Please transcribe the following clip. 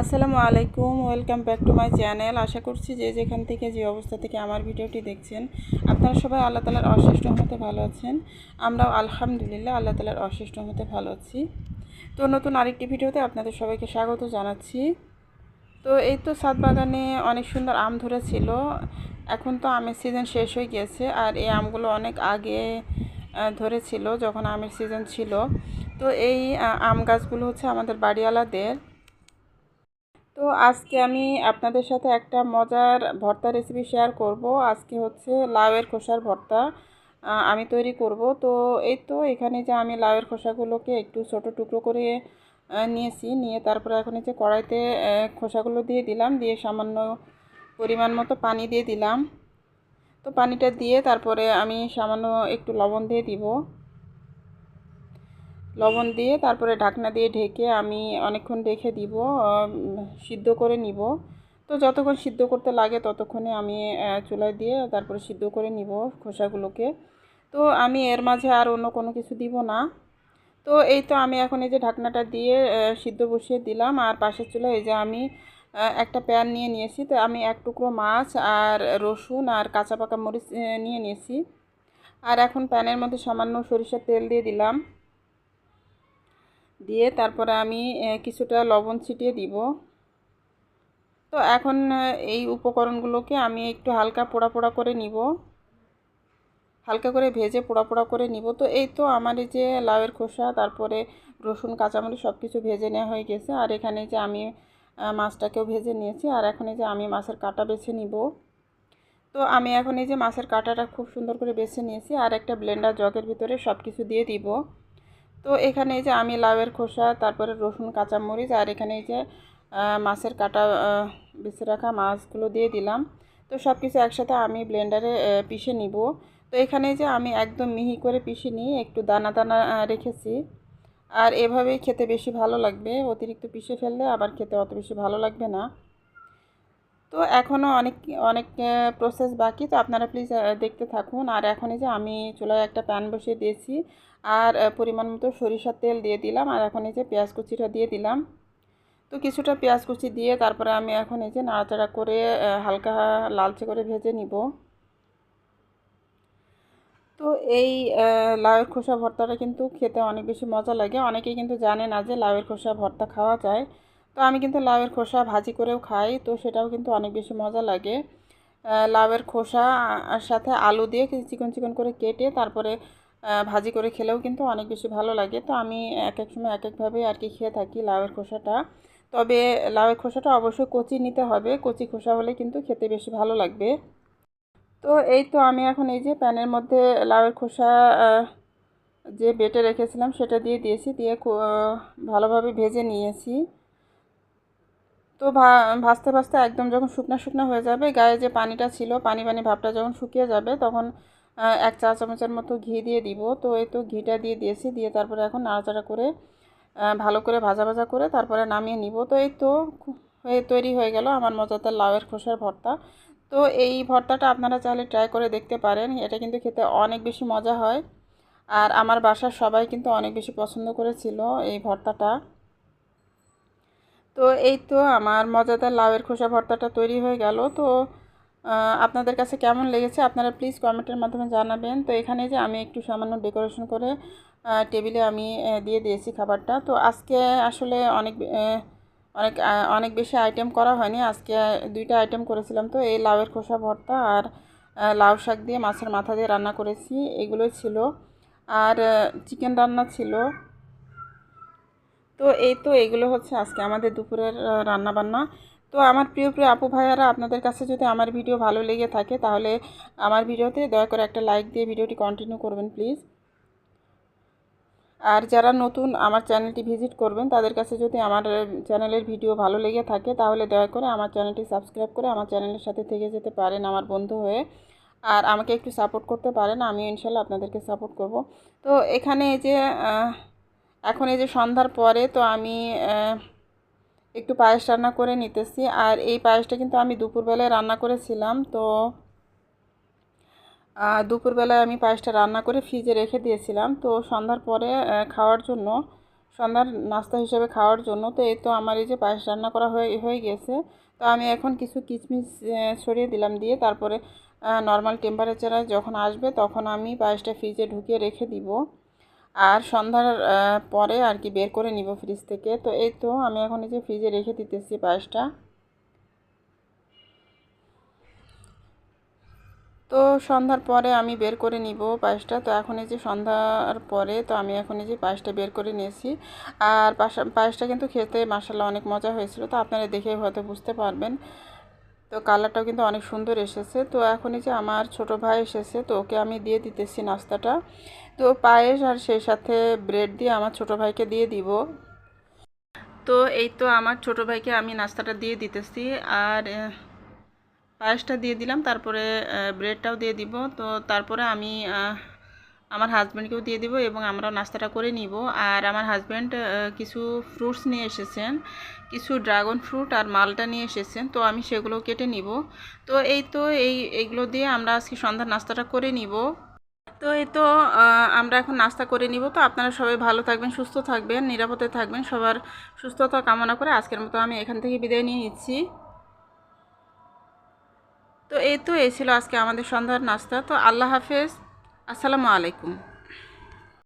আসসালামু আলাইকুম, welcome back to my channel. আশা করছি যে যেখান থেকে, যে অবস্থা থেকে আমার ভিডিওটি দেখছেন, আপনারা সবাই আল্লাহ তালার অশেষ রহমতে ভালো আছেন। আমরাও আলহামদুলিল্লাহ আল্লাহ তালার অশেষ রহমতে ভালো আছি। তো নতুন আরেকটি ভিডিওতে আপনাদের সবাইকে স্বাগত জানাচ্ছি। তো এই তো সাত বাগানে অনেক সুন্দর আম ধরেছিল। এখন তো আমের সিজন শেষ হয়ে গিয়েছে আর এই আমগুলো অনেক আগে ধরেছিল যখন আমের সিজন ছিল। তো এই আম গাছগুলো হচ্ছে আমাদের বাড়িওয়ালাদের। তো আজকে আমি আপনাদের সাথে একটা মজার ভর্তা রেসিপি শেয়ার করব। আজকে হচ্ছে লাউয়ের খোসার ভর্তা আমি তৈরি করব। তো এই তো এখানে যে আমি লাউয়ের খোসাগুলোকে একটু ছোট টুকরো করে নিয়েছি, নিয়ে তারপরে এখন যে কড়াইতে খোসাগুলো দিয়ে দিলাম, দিয়ে সামান্য পরিমাণ মতো পানি দিয়ে দিলাম। তো পানিটা দিয়ে তারপরে আমি সামান্য একটু লবণ দিয়ে দিব। লবণ দিয়ে তারপরে ঢাকনা দিয়ে ঢেকে আমি অনেকক্ষণ রেখে দিব সিদ্ধ করে নিব। তো যতক্ষণ সিদ্ধ করতে লাগে ততক্ষণে আমি চুলায় দিয়ে তারপরে সিদ্ধ করে নিব খোসাগুলোকে। তো আমি এর মাঝে আর অন্য কোনো কিছু দিব না। তো এই তো আমি এখন এই যে ঢাকনাটা দিয়ে সিদ্ধ বসিয়ে দিলাম। আর পাশের চুলায় এই যে আমি একটা প্যান নিয়ে নিয়েছি। তো আমি এক টুকরো মাছ আর রসুন আর কাঁচা পাকা মরিচ নিয়ে নিয়েছি। আর এখন প্যানের মধ্যে সামান্য সরিষার তেল দিয়ে দিলাম। দিয়ে তারপরে আমি কিছুটা লবণ ছিটিয়ে দিব। তো এখন এই উপকরণগুলোকে আমি একটু হালকা পোড়া পোড়া করে নিব। হালকা করে ভেজে পোড়া পোড়া করে নিব। তো এই তো আমার এই যে লাউয়ের খোসা, তারপরে রসুন, কাঁচামরিচ সব কিছু ভেজে নেওয়া হয়ে গেছে। আর এখানে যে আমি মাছটাকেও ভেজে নিয়েছি। আর এখন এই যে আমি মাছের কাঁটা বেছে নিব। তো আমি এখন এই যে মাছের কাঁটাটা খুব সুন্দর করে বেছে নিয়েছি। আর একটা ব্লেন্ডার জগের ভিতরে সব কিছু দিয়ে দিব। তো এখানে এই যে আমি লাউয়ের খোসা, তারপরে রসুন, কাঁচামরিচ আর এখানে এই যে মাছের কাটা বেছে রাখা মাছগুলো দিয়ে দিলাম। তো সব কিছু একসাথে আমি ব্লেন্ডারে পিষে নিব। তো এখানে যে আমি একদম মিহি করে পিষে নিয়ে একটু দানা দানা রেখেছি। আর এভাবেই খেতে বেশি ভালো লাগবে। অতিরিক্ত পিষে ফেললে আবার খেতে অত বেশি ভালো লাগবে না। তো এখনও অনেক অনেক প্রসেস বাকি। তো আপনারা প্লিজ দেখতে থাকুন। আর এখন এই যে আমি চুলায় একটা প্যান বসিয়ে দিয়েছি। আর পরিমাণ মতো সরিষার তেল দিয়ে দিলাম। আর এখন এই যে পেঁয়াজ কুচিটা দিয়ে দিলাম। তো কিছুটা পেঁয়াজ কুচি দিয়ে তারপরে আমি এখন এই যে নাড়াচাড়া করে হালকা লালচে করে ভেজে নিব। তো এই লাউয়ের খোসা ভর্তাটা কিন্তু খেতে অনেক বেশি মজা লাগে। অনেকেই কিন্তু জানে না যে লাউয়ের খোসা ভর্তা খাওয়া যায়। তো আমি কিন্তু লাউয়ের খোসা ভাজি করেও খাই, তো সেটাও কিন্তু অনেক বেশি মজা লাগে। লাউয়ের খোসা আর সাথে আলু দিয়ে চিকন চিকন করে কেটে তারপরে ভাজি করে খেলেও কিন্তু অনেক বেশি ভালো লাগে। তো আমি এক এক সময় এক একভাবে আর কি খেয়ে থাকি লাউয়ের খোসাটা। তবে লাউয়ের খোসাটা অবশ্যই কচি নিতে হবে, কচি খোসা হলে কিন্তু খেতে বেশি ভালো লাগবে। তো এই তো আমি এখন এই যে প্যানের মধ্যে লাউয়ের খোসা যে বেটে রেখেছিলাম সেটা দিয়ে দিয়েছি, দিয়ে ভালোভাবে ভেজে নিয়েছি। তো ভাজতে ভাজতে একদম যখন শুকনা শুকনা হয়ে যাবে, গায়ে যে পানিটা ছিল, পানি পানি ভাবটা যখন শুকিয়ে যাবে, তখন এক চা চামচের মতো ঘি দিয়ে দিব। তো এই তো ঘিটা দিয়ে দিয়েছি, দিয়ে তারপরে এখন নাড়াচাড়া করে ভালো করে ভাজা ভাজা করে তারপরে নামিয়ে নিব। তো এই তো হয়ে তৈরি হয়ে গেল আমার মজাদার লাউয়ের খোসার ভর্তা। তো এই ভর্তাটা আপনারা চাইলে ট্রাই করে দেখতে পারেন, এটা কিন্তু খেতে অনেক বেশি মজা হয়। আর আমার বাসার সবাই কিন্তু অনেক বেশি পছন্দ করেছিল এই ভর্তাটা। তো এই তো আমার মজাদার লাউয়ের খোসা ভর্তাটা তৈরি হয়ে গেল। তো আপনাদের কাছে কেমন লেগেছে আপনারা প্লিজ কমেন্টের মাধ্যমে জানাবেন। তো এখানে যে আমি একটু সামান্য ডেকোরেশন করে টেবিলে আমি দিয়ে দিয়েছি খাবারটা। তো আজকে আসলে অনেক অনেক অনেক বেশি আইটেম করা হয়নি। আজকে দুইটা আইটেম করেছিলাম তো, এই লাউয়ের খোসা ভর্তা আর লাউ শাক দিয়ে মাছের মাথা দিয়ে রান্না করেছি। এগুলোই ছিল। আর চিকেন রান্না ছিল। তো এই তো এগুলো হচ্ছে আজকে আমাদের দুপুরের রান্না বান্না তো আমার প্রিয় প্রিয় আপু ভাইয়ারা, আপনাদের কাছে যদি আমার ভিডিও ভালো লেগে থাকে, তাহলে আমার ভিডিওতে দয়া করে একটা লাইক দিয়ে ভিডিওটি কন্টিনিউ করবেন প্লিজ আর যারা নতুন আমার চ্যানেলটি ভিজিট করবেন, তাদের কাছে যদি আমার চ্যানেলের ভিডিও ভালো লেগে থাকে, তাহলে দয়া করে আমার চ্যানেলটি সাবস্ক্রাইব করে আমার চ্যানেলের সাথে থেকে যেতে পারেন আমার বন্ধু হয়ে। আর আমাকে একটু সাপোর্ট করতে পারেন আমি ইনশাল্লাহ আপনাদেরকে সাপোর্ট করব। তো এখানে যে এখন এই যে সন্ধ্যার পরে তো আমি একটু পায়েস রান্না করে নিতেছি। আর এই পায়েসটা কিন্তু আমি দুপুরবেলায় রান্না করেছিলাম। তো দুপুরবেলায় আমি পায়েসটা রান্না করে ফ্রিজে রেখে দিয়েছিলাম। তো সন্ধ্যার পরে খাওয়ার জন্য, সন্ধ্যার নাস্তা হিসেবে খাওয়ার জন্য তো এই তো আমার এই যে পায়েস রান্না করা হয়ে হয়ে গেছে। তো আমি এখন কিছু কিচমিচ ছড়িয়ে দিলাম দিয়ে তারপরে নর্মাল টেম্পারেচারে যখন আসবে তখন আমি পায়েসটা ফ্রিজে ঢুকিয়ে রেখে দিব। আর সন্ধ্যার পরে আর কি বের করে নিব ফ্রিজ থেকে। তো এই তো আমি এখন এই যে ফ্রিজে রেখে দিতেছি পায়েসটা। তো সন্ধ্যার পরে আমি বের করে নিব পায়েসটা। তো এখন এই যে সন্ধ্যার পরে তো আমি এখন এই যে পায়েসটা বের করে নিয়েছি। আর পায়েসটা কিন্তু খেতে মাসাল্লাহ অনেক মজা হয়েছিল। তো আপনারা দেখে হয়তো বুঝতে পারবেন। তো কালারটাও কিন্তু অনেক সুন্দর এসেছে। তো এখন এই যে আমার ছোট ভাই এসেছে, তো ওকে আমি দিয়ে দিতেছি নাস্তাটা। তো পায়েস আর সেই সাথে ব্রেড দিয়ে আমার ছোট ভাইকে দিয়ে দিব। তো এই তো আমার ছোট ভাইকে আমি নাস্তাটা দিয়ে দিতেছি। আর পায়েসটা দিয়ে দিলাম, তারপরে ব্রেডটাও দিয়ে দিব। তো তারপরে আমি আমার হাজব্যান্ডকেও দিয়ে দিব এবং আমরাও নাস্তাটা করে নিব। আর আমার হাজব্যান্ড কিছু ফ্রুটস নিয়ে এসেছেন, কিছু ড্রাগন ফ্রুট আর মালটা নিয়ে এসেছেন, তো আমি সেগুলো কেটে নিব। তো এই তো এই, এইগুলো দিয়ে আমরা আজকে সন্ধ্যার নাস্তাটা করে নিব। তো এই তো আমরা এখন নাস্তা করে নিব। তো আপনারা সবাই ভালো থাকবেন, সুস্থ থাকবেন, নিরাপদে থাকবেন, সবার সুস্থতা কামনা করে আজকের মতো আমি এখান থেকে বিদায় নিয়ে নিচ্ছি। তো এই তো, এই ছিল আজকে আমাদের সন্ধ্যার নাস্তা। তো আল্লাহ হাফেজ। আসসালামু আলাইকুম।